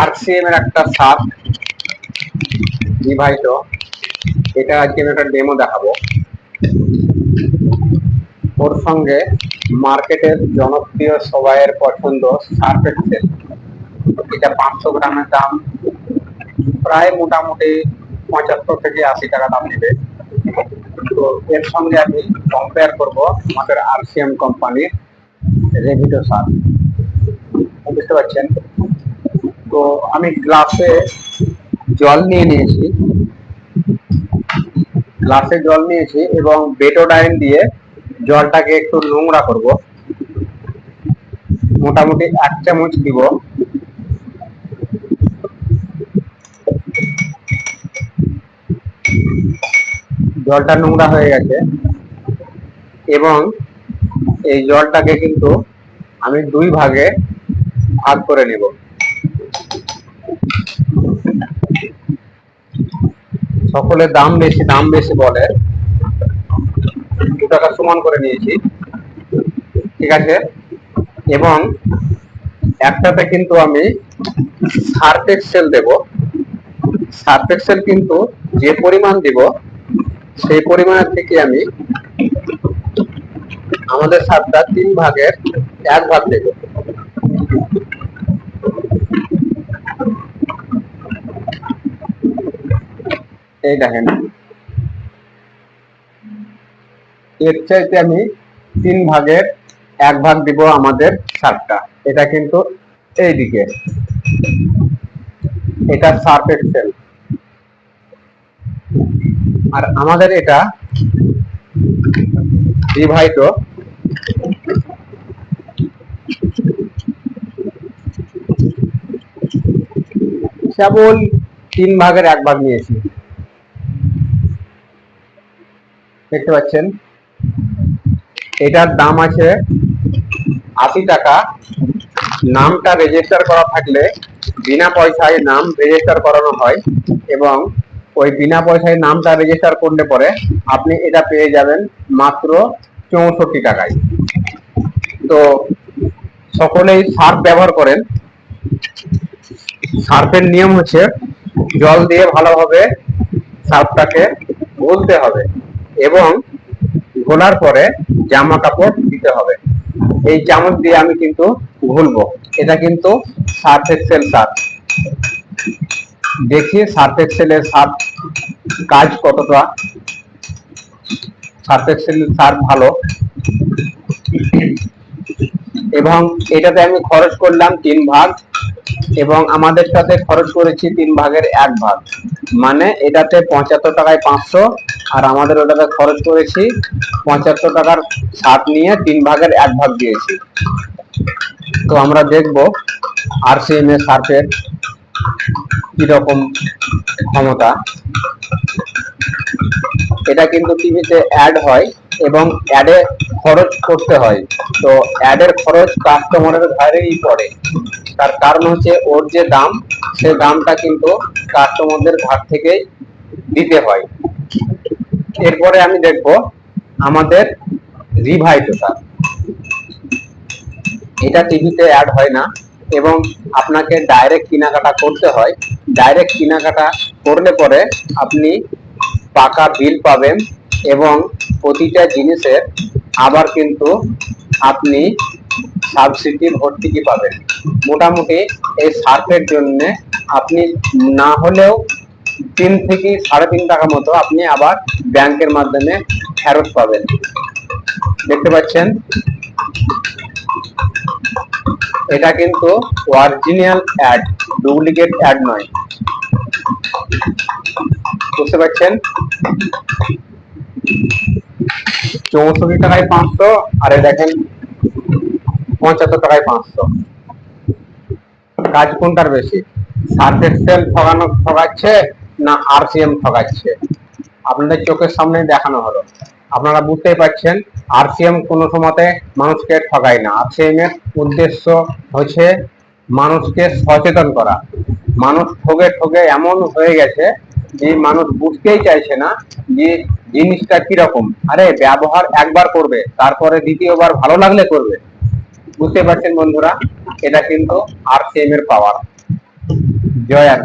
RCM এর একটা সাপ ডিভাইস এটা আজকে আমি একটা ডেমো দেখাবো। ওর সঙ্গে মার্কেটের জনপ্রিয় সবাইয়ের পছন্দ সার্ফ এক্সেল এটা পাঁচশো গ্রামের দাম। প্রায় মোটামুটি পঁচাত্তর থেকে আশি টাকা দাম নেবে। তো এর সঙ্গে আমি কম্পেয়ার করব আমাদের আরসিএম কোম্পানির রেভিটো সার বুঝতে পারছেন? তো আমি গ্লাসে জল নিয়ে নিয়েছি। গ্লাসে জল নিয়েছি এবং বেটোডাইন দিয়ে জলটাকে একটু নোংরা করব। মোটামুটি এক চামচ দিব। জলটা নোংরা হয়ে গেছে এবং এই জলটাকে কিন্তু আমি দুই ভাগে ভাগ করে নেব। সকলের দাম বেশি দাম বেশি বলে। দু টাকা সমান করে নিয়েছি। ঠিক আছে? এবং একটাতে কিন্তু আমি সার্ফ এক্সেল দেব। সার্ফ এক্সেল কিন্তু যে পরিমাণ দিব, সেই পরিমাণের থেকে আমি আমাদের সাতটা তিন ভাগের এক ভাগ দেব। এই দেখেন। এর চাইতে আমি তিন ভাগের এক ভাগ দিব আমাদের সারটা। এটা কিন্তু এই দিকে এটা সার্ফ এক্সেল। আর আমাদের এটা ডিভাইডও কেবল তিন ভাগের এক ভাগ নিয়েছি। দেখতে পাচ্ছেন? এটার দাম আছে আশি টাকা। নামটা রেজিস্টার করা থাকলে বিনা পয়সায় নাম রেজিস্টার করানো হয় এবং ওই বিনা পয়সায় নামটা রেজিস্টার করলে পরে আপনি এটা পেয়ে যাবেন মাত্র চৌষট্টি টাকায়। তো সকলেই সার্ফ ব্যবহার করেন। সার্ফের নিয়ম হচ্ছে জল দিয়ে ভালোভাবে সার্ফটাকে ঘুলতে হবে এবং ঘোলার পরে জামা কাপড় দিতে হবে। এই চামচ দিয়ে আমি কিন্তু ঘুলবো। এটা কিন্তু সার্ফ এক্সেল সার্ফ। দেখি সার্ফ এক্সেলের সার্ফ কাজ কতটা। সার্ফ এক্সেল সার্ফ ভালো। এবং এটাতে আমি খরচ করলাম তিন ভাগ। এবং আমাদের সাথে খরচ করেছি তিন ভাগের এক ভাগ। মানে এটাতে পঁচাত্তর টাকায় পাঁচশো, আর আমাদের ওটাতে খরচ করেছি পঁচাত্তর টাকার সাত নিয়ে তিন ভাগের এক ভাগ দিয়েছি। তো আমরা দেখব আর সি এম এর সার্ফের কীরকম ক্ষমতা। এটা কিন্তু টিভিতে অ্যাড হয় এবং অ্যাডে খরচ করতে হয়। তো অ্যাডের খরচ কাস্টমারের ঘাড়েই পড়ে। তার কারণ হচ্ছে ওর যে দাম, সে দামটা কিন্তু কাস্টমারদের ঘাট থেকে দিতে হয়। এরপরে আমি দেখব আমাদের রিভাইটোটা এটা টিভিতে অ্যাড হয় না এবং আপনাকে ডাইরেক্ট কেনাকাটা করতে হয়। ডাইরেক্ট কেনাকাটা করলে পরে আপনি পাকা বিল পাবেন এবং প্রতিটা জিনিসের আবার কিন্তু আপনি সাবসিডি ভর্তুকি পাবেন? মোটামুটি এই সার্ফের জন্য আপনি না হলেও তিন থেকে সাড়ে তিন টাকা মতো আপনি আবার ব্যাংকের মাধ্যমে ফেরত পাবেন। দেখতে পাচ্ছেন? এটা কিন্তু অরিজিনাল অ্যাড ডুপ্লিকেট অ্যাড নয়। বুঝতে পারছেন? চৌষট্টি টাকায় পাঁচশো, আর দেখেন পঁচাত্তর টাকায় পাঁচশো। কাজ কোনটার বেশি? সার্ফ এক্সেল ঠকানো ঠকাচ্ছে না আরসিএম ঠকাচ্ছে আপনাদের চোখের সামনে দেখানো হলো। আপনারা বুঝতেই পারছেন, আরসিএম কোনো সময়তে মানুষকে ঠকায় না। আরসিএম এর উদ্দেশ্য হচ্ছে মানুষকে সচেতন করা। মানুষ ঠগে ঠগে এমন হয়ে গেছে যে মানুষ বুঝতেই চাইছে না যে জিনিসটা কীরকম। আরে, ব্যবহার একবার করবে, তারপরে দ্বিতীয়বার ভালো লাগলে করবে। বুঝতে পারছেন বন্ধুরা এটা কিন্তু আর এর পাওয়ার জয় আর